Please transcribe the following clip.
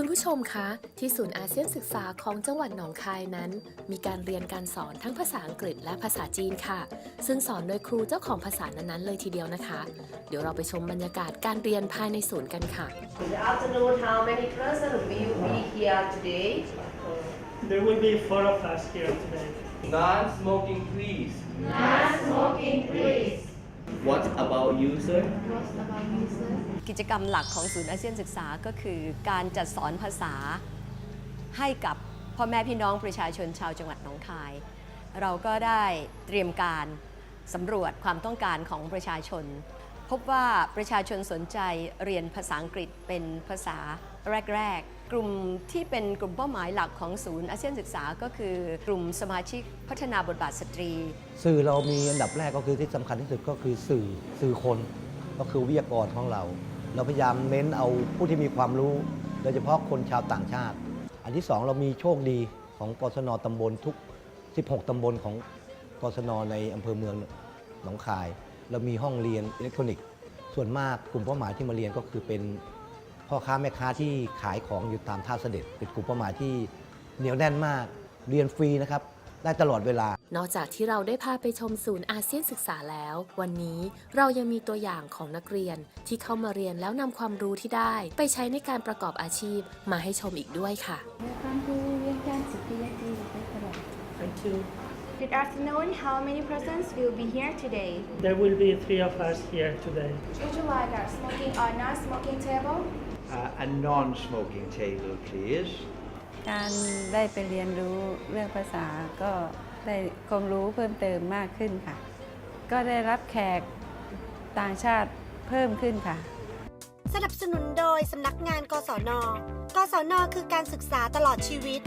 คุณผู้ชมคะ ที่ศูนย์อาเซียนศึกษาของจังหวัดหนองคายนั้น มีการเรียนการสอนทั้งภาษาอังกฤษและภาษาจีนค่ะ ซึ่งสอนโดยครูเจ้าของภาษานั้นๆเลยทีเดียวนะคะ เดี๋ยวเราไปชมบรรยากาศการเรียนภายในศูนย์กันค่ะ Good afternoon. How many persons will be here today? There will be four of us here today. Non-smoking, please. What about you sir กิจกรรมหลักของศูนย์อาเซียนศึกษาก็คือการจัดสอนภาษาให้กับพ่อแม่พี่น้องประชาชนชาวจังหวัดหนองคาย เราก็ได้เตรียมการสำรวจความต้องการของประชาชน พบว่าประชาชนสนใจเรียนภาษาอังกฤษเป็นภาษาแรก ๆ กลุ่มที่เป็นกลุ่มเป้าหมายหลักของศูนย์อาเซียนศึกษาก็คือกลุ่มสมาชิกพัฒนาบทบาทสตรี สื่อเรามีอันดับแรกก็คือที่สำคัญที่สุดก็คือสื่อสื่อคนก็คือวิทยากรของเรา เราพยายามเน้นเอาผู้ที่มีความรู้ โดยเฉพาะคนชาวต่างชาติ อันที่สองเรามีโชคดีของกศนตำบลทุก 16 ตำบลของกศนในอำเภอเมืองหนองคาย เรามีห้องเรียนอิเล็กทรอนิกส์ ส่วนมากกลุ่มเป้าหมายที่มาเรียนก็คือเป็นพ่อค้าแม่ค้าที่ขายของอยู่ตามท่าเสด็จ เป็นกลุ่มเป้าหมายที่เหนียวแน่นมาก เรียนฟรีนะครับ ได้ตลอดเวลา นอกจากที่เราได้พาไปชมศูนย์อาเซียนศึกษาแล้ว วันนี้เรายังมีตัวอย่างของนักเรียนที่เข้ามาเรียนแล้วนำความรู้ที่ได้ ไปใช้ในการประกอบอาชีพมาให้ชมอีกด้วยค่ะ Welcome to Vientiane Superiority Hospital. Thank you. Good afternoon. How many persons will be here today? There will be three of us here today. Would you like a smoking or non-smoking table? Uh, a non-smoking table, please. การได้ไปเรียนรู้เรื่องภาษาก็ได้ความรู้เพิ่มเติมมากขึ้นค่ะ ก็ได้รับแขกต่างชาติเพิ่มขึ้นค่ะ สนับสนุนโดยสำนักงานกศน กศน คือการศึกษาตลอดชีวิต